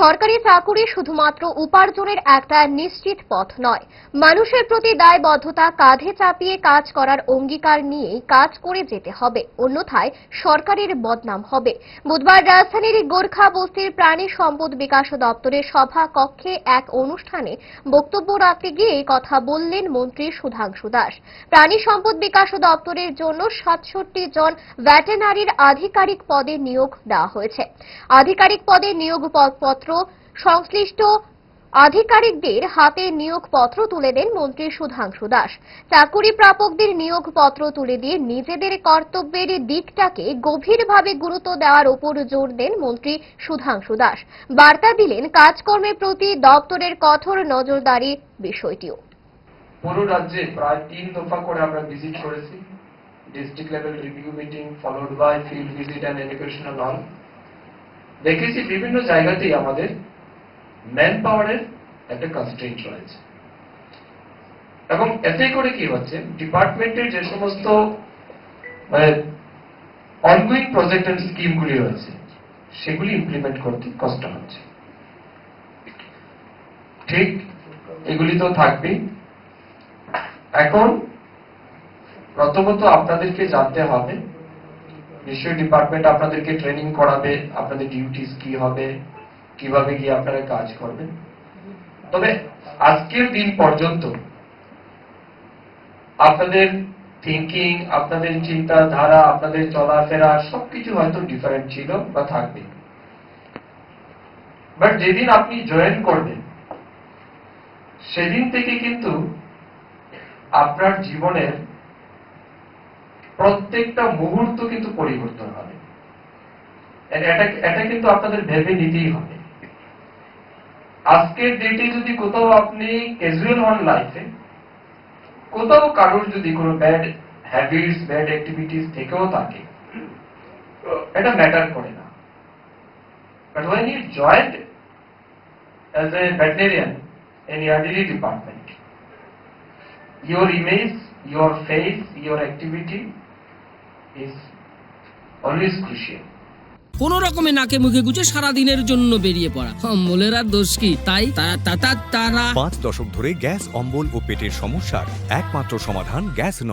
সরকারি চাকুরি শুধুমাত্র উপার্জনের একটা নিশ্চিত পথ নয়। মানুষের প্রতি দায়বদ্ধতা কাঁধে চাপিয়ে কাজ করার অঙ্গীকার নিয়েই কাজ করে যেতে হবে। অন্যথায় সরকারের বদনাম হবে। বুধবার রাজধানীর গোর্খা বস্তির প্রাণী সম্পদ বিকাশ দপ্তরের সভা কক্ষে এক অনুষ্ঠানে বক্তব্য রাখতে গিয়ে কথা বললেন মন্ত্রী সুধাংশু দাস। প্রাণী সম্পদ বিকাশ দপ্তরের জন্য সাতষট্টি জন ভ্যাটেনারির আধিকারিক পদে নিয়োগ দেওয়া হয়েছে। আধিকারিক পদে নিয়োগ পত্র সংশ্লিষ্ট আধিকারিকদের হাতে নিয়োগপত্র তুলে দেন মন্ত্রী সুধাংশু দাস। চাকুরি প্রাপকদের নিয়োগপত্র তুলে দিয়ে নিজেদের কর্তব্যের দিকটাকে গভীরভাবে গুরুত্ব দেওয়ার উপর জোর দেন মন্ত্রী সুধাংশু দাস। বার্তা দিলেন কাজকর্মের প্রতি দপ্তরের কঠোর নজরদারি বিষয়টিও। পুরো রাজ্যে প্রায় তিন দফা করে আমরা ভিজিট করেছি। District level review meeting followed by field visit and educational all দেখেছি বিভিন্ন জায়গাতেই আমাদের ম্যান পাওয়ারের একটা কনস্ট্রেন্ট রয়েছে। এবং এতে করে কি হচ্ছে ডিপার্টমেন্টের যে সমস্ত মানে অনগোয়িং প্রজেক্ট এন্ড স্কিমগুলি রয়েছে, সেগুলি ইমপ্লিমেন্ট করতে কষ্ট হচ্ছে। ঠিক এগুলি তো থাকবেই। এখন প্রথমত আপনাদেরকে জানতে হবে নিশ্চয়ই ডিপার্টমেন্ট আপনাদেরকে ট্রেনিং করাবে, আপনাদের ডিউটিস কি হবে, কীভাবে গিয়ে আপনারা কাজ করবেন। তবে আজকের দিন পর্যন্ত আপনাদের থিঙ্কিং আপনাদের চিন্তাধারা, আপনাদের চলাফেরা সবকিছু হয়তো ডিফারেন্ট ছিল বা থাকবে। বাট যেদিন আপনি জয়েন করবেন, সেদিন থেকে কিন্তু আপনার জীবনের প্রত্যেকটা মুহূর্ত কিন্তু পরিবর্তন হবে। এটা কিন্তু আপনাদের ভেবে নিতেই হবে। আজকের ডেটে যদি কোথাও আপনি ক্যাজুয়াল হন লাইফে কোথাও কারোর যদি কোনো ব্যাড হ্যাবিটস ব্যাড অ্যাক্টিভিটিস থেকেও থাকে, এটা ম্যাটার করে না। But when you joined as a veterinarian in ERDD department your image, your face, your activity is always crucial. কোন রকমে নাকে মুখে গুছে সারা দিনের জন্য বেরিয়ে পড়া। অম্বলের আর দোষ কি? তাই তারা পাঁচ দশক ধরে গ্যাস অম্বল ও পেটের সমস্যার একমাত্র সমাধান গ্যাস নল